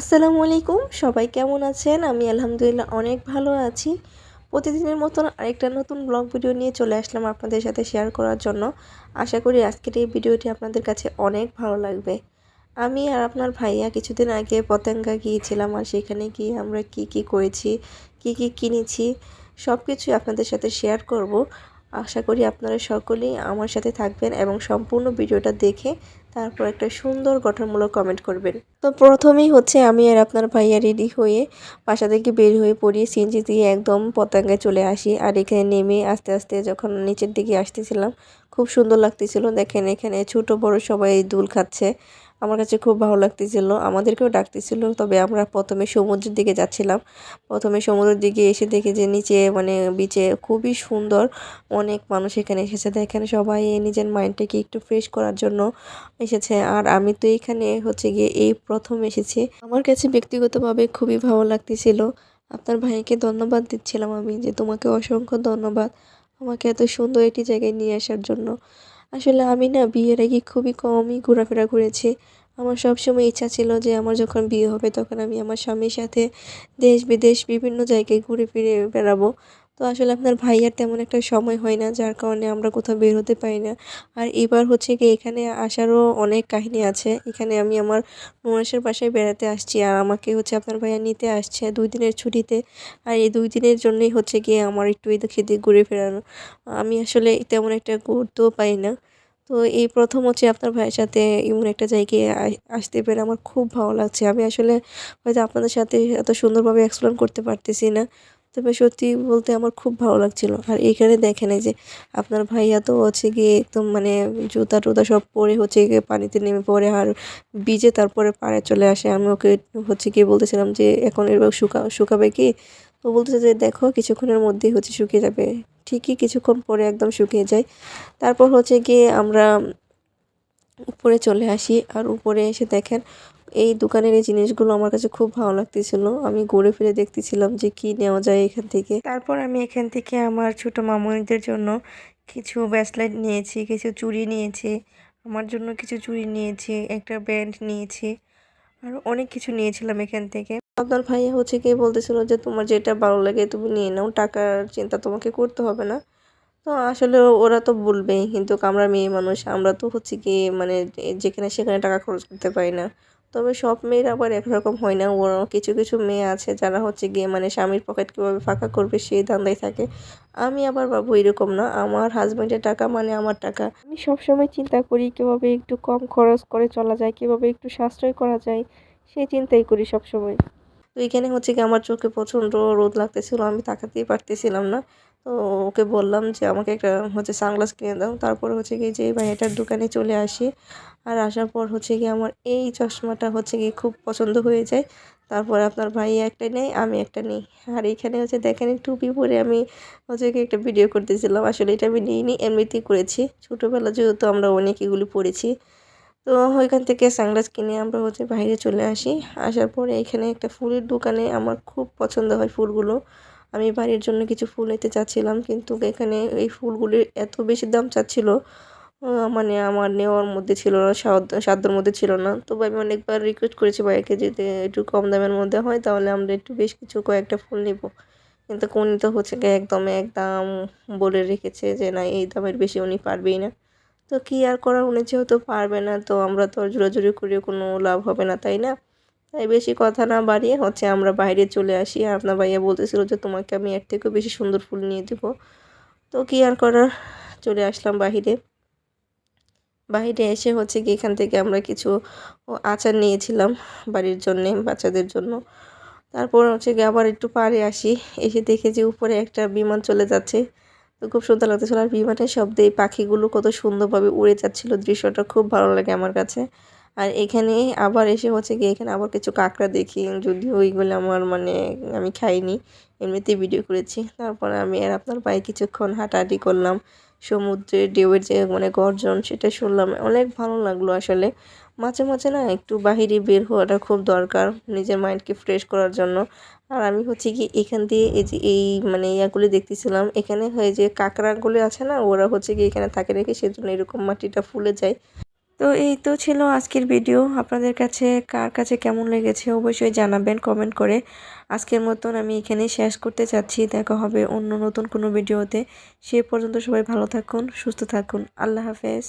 আসসালামু আলাইকুম, সবাই কেমন আছেন? আমি আলহামদুলিল্লাহ অনেক ভালো আছি। প্রতিদিনের মতন আরেকটা নতুন ব্লগ ভিডিও নিয়ে চলে আসলাম আপনাদের সাথে শেয়ার করার জন্য। আশা করি আজকের এই ভিডিওটি আপনাদের কাছে অনেক ভালো লাগবে। আমি আর আপনার ভাইয়া কিছুদিন আগে পতেঙ্গা গিয়েছিলাম আর সেখানে গিয়ে আমরা কি কি করেছি, কি কি কিনেছি সব কিছুই আপনাদের সাথে শেয়ার করব। আশা করি আপনারা সকলেই আমার সাথে থাকবেন এবং সম্পূর্ণ ভিডিওটা দেখে তারপর একটা সুন্দর গঠনমূলক কমেন্ট করবেন। তো প্রথমেই হচ্ছে আমি আর আপনার ভাইয়া রেডি হয়ে বাসা থেকে বের হয়ে পড়ি সিএনজি দিয়ে একদম পতাঙ্গায় চলে আসি আর এখানে নেমে আস্তে আস্তে যখন নিচের দিকে আসতেছিলাম, খুব সুন্দর লাগতেছিল। দেখেন এখানে ছোট বড় সবাই দুল খাচ্ছে। আমার কাছে খুব ভালো লাগতেছিল। আমাদেরকেও ডাকতেছিল। তবে আমরা প্রথমে সমুদ্রের দিকে যাচ্ছিলাম। প্রথমে সমুদ্রের দিকে এসে দেখি যে নিচে মানে বিচে খুবই সুন্দর। অনেক মানুষ এখানে এসেছে। দেখেন সবাই নিজের মাইন্ডটাকে একটু ফ্রেশ করার জন্য এসেছে। আর আমি তো এখানে হচ্ছে গিয়ে এই প্রথম এসেছি। আমার কাছে ব্যক্তিগতভাবে খুবই ভালো লাগতেছিল। আপনার ভাইকে ধন্যবাদ দিচ্ছিলাম আমি যে তোমাকে অসংখ্য ধন্যবাদ আমাকে এত সুন্দর একটি জায়গায় নিয়ে আসার জন্য। আসলে আমি না বিয়ের আগে খুবই কমই ঘোরাফেরা করেছি। আমার সবসময় ইচ্ছা ছিল যে আমার যখন বিয়ে হবে তখন আমি আমার স্বামীর সাথে দেশ বিদেশ বিভিন্ন জায়গায় ঘুরে ফিরে বেড়াবো। তো আসলে আপনার ভাইয়ার তেমন একটা সময় হয় না, যার কারণে আমরা কোথাও বের হতে পারি না। আর এবার হচ্ছে কি এখানে আসারও অনেক কাহিনী আছে। এখানে আমি আমার নুয়াসের বাসায় বেড়াতে আসছি আর আমাকে হচ্ছে আপনার ভাইয়া নিতে আসছে দুই দিনের ছুটিতে। আর এই দুই দিনের জন্যই হচ্ছে গিয়ে আমার একটু এদিক সেদিক ঘুরে ফেরানো। আমি আসলে তেমন একটা গুরুত্বও পাই না। তো এই প্রথম হচ্ছে আপনার ভাইয়ের সাথে এমন একটা জায়গায় আসতে পেরে আমার খুব ভালো লাগছে। আমি আসলে হয়তো আপনাদের সাথে এত সুন্দরভাবে এক্সপ্লেন করতে পারতেছি না। তবে সত্যি বলতে আমার খুব ভালো লাগছিল। আর এখানে দেখেন এই যে আপনার ভাইয়া তো হচ্ছে গিয়ে একদম মানে জুতা টুতা সব পরে হচ্ছে গিয়ে পানিতে নেমে পড়ে আর বিজে তারপরে পাড়ে চলে আসে। আমি ওকে হচ্ছে গিয়ে বলতেছিলাম যে, এখন এবার শুকা, শুকাবে কি? তো বলতেছে যে, দেখো, কিছুক্ষণের মধ্যেই হচ্ছে শুকিয়ে যাবে। ঠিকই কিছুক্ষণ পরে একদম শুকিয়ে যায়। তারপর হচ্ছে গিয়ে আমরা উপরে চলে আসি। আর উপরে এসে দেখেন এই দোকানের এই জিনিসগুলো আমার কাছে খুব ভালো লাগতেছিল। আমি ঘুরে ফিরে দেখতেছিলাম যে কি নেওয়া যায় এখান থেকে। তারপর আমি এখান থেকে আমার ছোট মামুনিদের জন্য কিছু ব্যাসলাইট নিয়েছি কিছু চুড়ি নিয়েছি আমার জন্য কিছু চুড়ি নিয়েছি একটা ব্যান্ড নিয়েছি আর অনেক কিছু নিয়েছিলাম এখান থেকে। আপনার ভাইয়া হচ্ছে কি বলতেছিল যে তোমার যেটা ভালো লাগে তুমি নিয়ে নাও টাকার চিন্তা তোমাকে করতে হবে না। তো আসলে ওরা তো বলবেই কিন্তু আমরা মেয়ে মানুষ আমরা তো হচ্ছে কি মানে যেখানে সেখানে টাকা খরচ করতে পারি না। তবে সব মেয়েরা আবার একরকম হয় না। ওরা কিছু কিছু মেয়ে আছে যারা হচ্ছে গিয়ে মানে স্বামীর পকেট কীভাবে ফাঁকা করবে সেই ধান্দায় থাকে। আমি আবার বাবু এরকম না। আমার হাজব্যান্ডের টাকা মানে আমার টাকা। আমি সবসময় চিন্তা করি কীভাবে একটু কম খরচ করে চলা যায়, কীভাবে একটু সাশ্রয় করা যায়, সেই চিন্তাই করি সবসময়। তো এখানে হচ্ছে কি আমার চোখে প্রচণ্ড রোদ লাগতেছিল, আমি তাকাতেই পারতেছিলাম না। তো ওকে বললাম যে, আমাকে একটা হচ্ছে সানগ্লাস কিনে দাও। তারপর হচ্ছে কি যে ভাইয়াটার দোকানে চলে আসি। আর আসার পর হচ্ছে কি আমার এই চশমাটা হচ্ছে কি খুব পছন্দ হয়ে যায়। তারপর আপনার ভাই একটা নেই, আমি একটা নিই। আর এইখানে হচ্ছে দেখেন টুপি পরে আমি হচ্ছে কি একটা ভিডিও করতেছিলাম। আসলে এটা আমি নিইনি, এমনিতেই করেছি। ছোটোবেলা যেহেতু আমরা অনেক এগুলি পড়েছি। তো ওইখান থেকে সানগ্লাস কিনে আমরা হচ্ছে বাইরে চলে আসি। আসার পরে এখানে একটা ফুলের দোকানে আমার খুব পছন্দ হয় ফুলগুলো। আমি বাড়ির জন্য কিছু ফুল নিতে চাচ্ছিলাম, কিন্তু এখানে এই ফুলগুলির এত বেশি দাম চাচ্ছিল মানে আমার নেওয়ার মধ্যে ছিল না সাধ্যর মধ্যে ছিল না। তবে আমি অনেকবার রিকোয়েস্ট করেছি ভাইয়াকে যদি একটু কম দামের মধ্যে হয়, তাহলে আমরা একটু বেশ কিছু কয়েকটা ফুল নিব। কিন্তু উনি তো হচ্ছে একদম একদম বলে রেখেছে যে, না, এই দামের বেশি উনি পারবেই না। তো কী আর করার, উনি যেহেতু পারবে না, তো আমরা তো জোরাজুরি করে কোনো লাভ হবে না, তাই না? তাই বেশি কথা না বাড়িয়ে হচ্ছে আমরা বাইরে চলে আসি। আপনার ভাইয়া বলতেছিল যে, তোমাকে আমি এর থেকেও বেশি সুন্দর ফুল নিয়ে দেবো। তো কী আর করার? চলে আসলাম বাহিরে। বাহিরে এসে হচ্ছে কি এখান থেকে আমরা কিছু আচার নিয়েছিলাম বাড়ির জন্যে, বাচ্চাদের জন্য। তারপর হচ্ছে গিয়ে আবার একটু পাড়ে আসি। এসে দেখে যে উপরে একটা বিমান চলে যাচ্ছে। তো খুব সুন্দর লাগতেছিল। আর বিমানের শব্দে পাখিগুলো কত সুন্দরভাবে উড়ে যাচ্ছিল। দৃশ্যটা খুব ভালো লাগে আমার কাছে। আর এখানে আবার এসে হচ্ছে গিয়ে এখানে আবার কিছু কাঁকড়া দেখি, যদিও ওইগুলো আমার মানে আমি খাইনি, এমনিতেই ভিডিও করেছি। তারপরে আমি আর আপনার পায়ে কিছুক্ষণ হাঁটাহাঁটি করলাম, সমুদ্রের ঢেউয়ের যে মানে গর্জন সেটা শুনলাম, অনেক ভালো লাগল আসলে। মাঝে মাঝে না একটু বাহিরে বের হওয়াটা খুব দরকার, নিজের মাইন্ডকে ফ্রেশ করার জন্য। আর আমি হচ্ছে কি এখান দিয়ে এই যে এই মানে ইয়াগুলি দেখতেছিলাম, এখানে হয়ে যে কাঁকড়াগুলি আছে না, ওরা হচ্ছে কি এখানে থাকে রেখে সেজন্য এরকম মাটিটা ফুলে যায়। তো এই তো ছিল আজকের ভিডিও। আপনাদের কাছে কার কাছে কেমন লেগেছে অবশ্যই জানাবেন কমেন্ট করে। আজকের মতন আমি এখানে শেষ করতে চাচ্ছি। দেখা হবে অন্য নতুন কোনো ভিডিওতে। সে পর্যন্ত সবাই ভালো থাকুন, সুস্থ থাকুন। আল্লাহ হাফেজ।